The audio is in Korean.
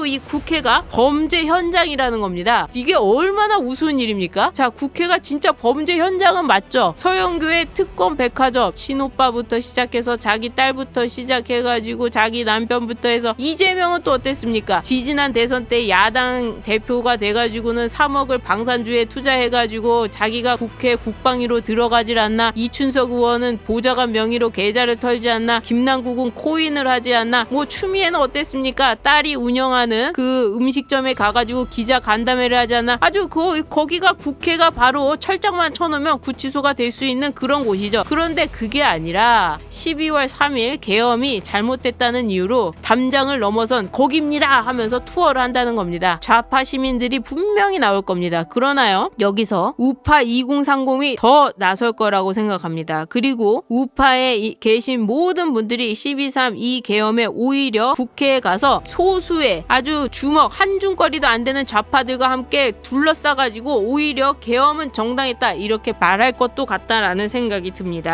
바로 이 국회가 범죄 현장이라는 겁니다. 이게 얼마나 우스운 일입니까? 자, 국회가 진짜 범죄 현장은 맞죠. 서영교의 특권 백화점 친오빠부터 시작해서 자기 딸부터 시작해가지고 자기 남편부터 해서 이재명은 또 어땠습니까? 지지난 대선 때 야당 대표가 돼가지고는 3억을 방산주에 투자해가지고 자기가 국회 국방위로 들어가질 않나 이춘석 의원은 보좌관 명의로 계좌를 털지 않나 김남국은 코인을 하지 않나 뭐 추미애는 어땠습니까? 딸이 운영하는 그 음식점에 가가지고 기자 간담회를 않나 아주 그 거기가 국회가 바로 철장만 쳐놓으면 구치소가 될 수 있는 그런 곳이죠. 그런데 그게 아니라 12월 3일 계엄이 잘못됐다는 이유로 담장을 넘어선 거기입니다 하면서 투어를 한다는 겁니다. 좌파 시민들이 분명히 나올 겁니다. 그러나요 여기서 우파 2030이 더 나설 거라고 생각합니다. 그리고 우파에 이- 계신 모든 분들이 12.3 이 계엄에 오히려 국회에 가서 소수의 아주 주먹 한 줌거리도 안 되는 좌파들과 함께 둘러싸가지고 오히려 계엄은 정당했다 이렇게 말할 것도 같다라는 생각이 듭니다.